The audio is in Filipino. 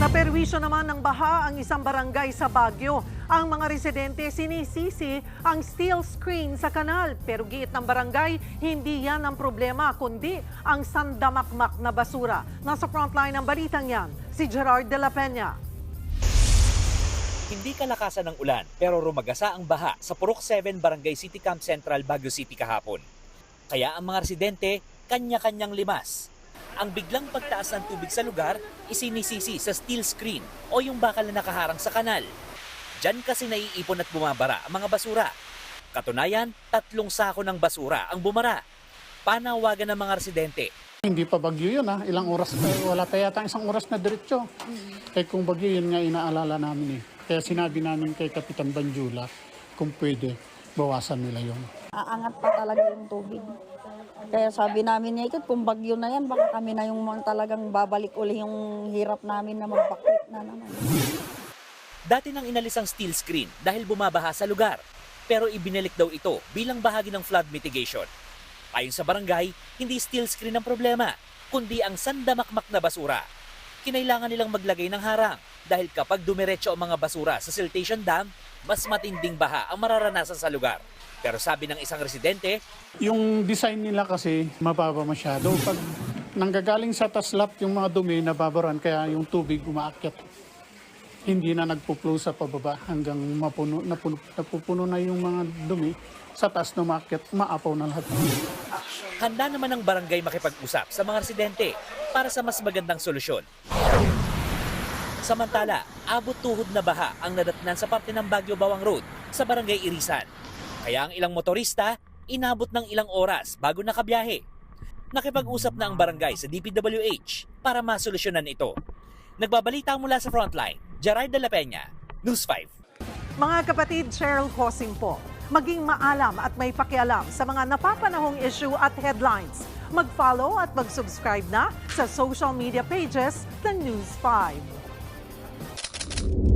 Naperwisyo naman ng baha ang isang barangay sa Baguio. Ang mga residente sinisisi ang steel screen sa kanal. Pero giit ng barangay, hindi yan ang problema, kundi ang sandamakmak na basura. Nasa frontline ng balitang yan, si Gerard de la Peña. Hindi kalakasan ng ulan pero rumagasa ang baha sa Purok 7 Barangay City Camp Central, Baguio City kahapon. Kaya ang mga residente, kanya-kanyang limas. Ang biglang pagtaas ng tubig sa lugar, isinisisi sa steel screen o yung bakal na nakaharang sa kanal. Diyan kasi naiipon at bumabara ang mga basura. Katunayan, tatlong sako ng basura ang bumara. Panawagan ng mga residente, Hindi pa bagyo yun ha. Ilang oras pa, wala pa yata isang oras na diretso. Kaya kung bagyo yun nga inaalala namin eh. Kaya sinabi namin kay Kapitan Banjula kung pwede bawasan nila yun. aangat pa talaga yung tubig. Kaya sabi namin niya, ikot kung bagyo na yan, baka kami na yung mga talagang babalik uli yung hirap namin na magbakit na naman. Dati nang inalis ang steel screen dahil bumabaha sa lugar. Pero ibinalik daw ito bilang bahagi ng flood mitigation. Ayon sa barangay, hindi steel screen ang problema, kundi ang sandamakmak na basura. Kinailangan nilang maglagay ng harang dahil kapag dumiretso ang mga basura sa siltation dam, mas matinding baha ang mararanasan sa lugar. Pero sabi ng isang residente, Yung design nila kasi mababa masyado. Pag nanggagaling sa taslat yung mga dumi, nababaran kaya yung tubig umaakyat. Hindi na nagpo-flow sa pababa hanggang mapuno, napuno, napupuno na yung mga dumi. Sa taas na umaakyat, maapaw na lahat. handa naman ang barangay makipag-usap sa mga residente para sa mas magandang solusyon. Samantala, abot tuhod na baha ang nadatnan sa parte ng Baguio Bawang Road sa barangay Irisan. Kaya ang ilang motorista, inabot ng ilang oras bago nakabiyahe. Nakipag-usap na ang barangay sa DPWH para masolusyonan ito. Nagbabalita mula sa frontline, Gerard de la Peña, News 5. Mga kapatid, Cheryl Cosing po. Maging maalam at may pakialam sa mga napapanahong issue at headlines. Mag-follow at mag-subscribe na sa social media pages ng News 5.